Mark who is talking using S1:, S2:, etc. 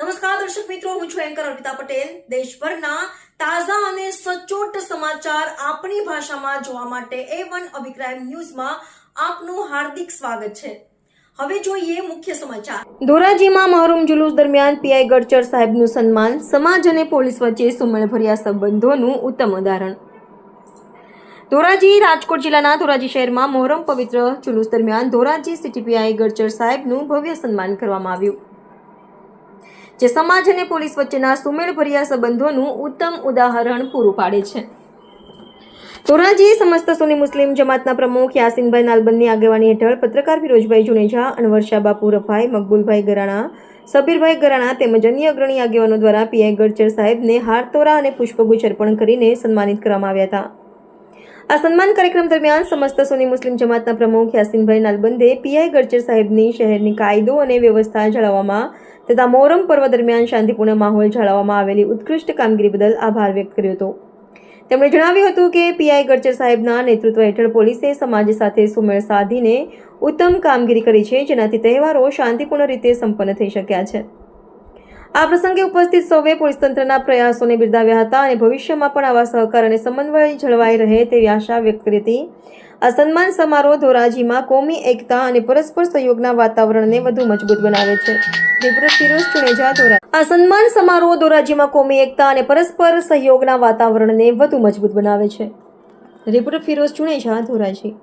S1: નમસ્કાર, દર્શક મિત્રો, હું છું એન્કર અર્પિતા પટેલ. દેશભરના તાજા અને સચોટ સમાચાર આપણી ભાષામાં જોવા માટે એ વન અભિપ્રાય ન્યૂઝમાં આપનું હાર્દિક સ્વાગત છે. હવે જોઈએ મુખ્ય સમાચાર. ધોરાજીમાં મહરૂમ જુલુસ દરમિયાન પીઆઈ ગડચર સાહેબનું સન્માન, સમાજ અને પોલીસ વચ્ચે સુમેળભર્યા સંબંધોનું ઉત્તમ ઉદાહરણ. ધોરાજી રાજકોટ જિલ્લાના ધોરાજી શહેરમાં મોહરમ પવિત્ર જુલુસ દરમિયાન ધોરાજી સીટીપીઆઈ ગડચર સાહેબનું ભવ્ય સન્માન કરવામાં આવ્યું. જે સમાજ અને પોલીસ વચ્ચેના સુમેળભર્યા સંબંધોનું ઉત્તમ ઉદાહરણ પૂરું પાડે છે. ધોરાજી સમસ્ત સુની મુસ્લિમ જમાતના પ્રમુખ યાસીનભાઈ નાલબંદની આગેવાની હેઠળ પત્રકાર ફિરોજભાઈ જુનેજા અનવરશા બાપુ રફાઈ મકબૂલભાઈ ગરાણા, સબીરભાઈ ગરાણા તેમજ અન્ય અગ્રણી આગેવાનો દ્વારા પીઆઈ ગડચર સાહેબને હારતોરા અને પુષ્પગુચ્છ અર્પણ કરીને સન્માનિત કરવામાં આવ્યા હતા. આ સન્માન કાર્યક્રમ દરમિયાન સમસ્ત સોની મુસ્લિમ જમાતના પ્રમુખ યાસીનભાઈ નાલબંદે પીઆઈ ગડચર સાહેબની શહેરની કાયદો અને વ્યવસ્થા જાળવવામાં તથા મોહરમ પર્વ દરમિયાન શાંતિપૂર્ણ માહોલ જાળવવામાં આવેલી ઉત્કૃષ્ટ કામગીરી બદલ આભાર વ્યક્ત કર્યો હતો. તેમણે જણાવ્યું હતું કે પીઆઈ ગડચર સાહેબના નેતૃત્વ હેઠળ પોલીસે સમાજ સાથે સુમેળ સાધીને ઉત્તમ કામગીરી કરી છે, જેનાથી તહેવારો શાંતિપૂર્ણ રીતે સંપન્ન થઈ શક્યા છે. આ પ્રસંગે ઉપસ્થિત સૌએ પોલીસ તંત્રના પ્રયાસોને બિરદાવ્યા હતા અને ભવિષ્યમાં પણ આવા સહકાર અને સમન્વય જળવાઈ રહે તેવી આશા વ્યક્ત કરી હતી. આ સન્માન સમારોહ ધોરાજીમાં કોમી, એકતા અને પરસ્પર સહયોગના વાતાવરણને વધુ મજબૂત બનાવે છે. આ સન્માન સમારોહ ધોરાજીમાં કોમી, એકતા અને પરસ્પર સહયોગના વાતાવરણને વધુ મજબૂત બનાવે છે. રિપોર્ટર ફિરોઝ ચુણેજા, ધોરાજી.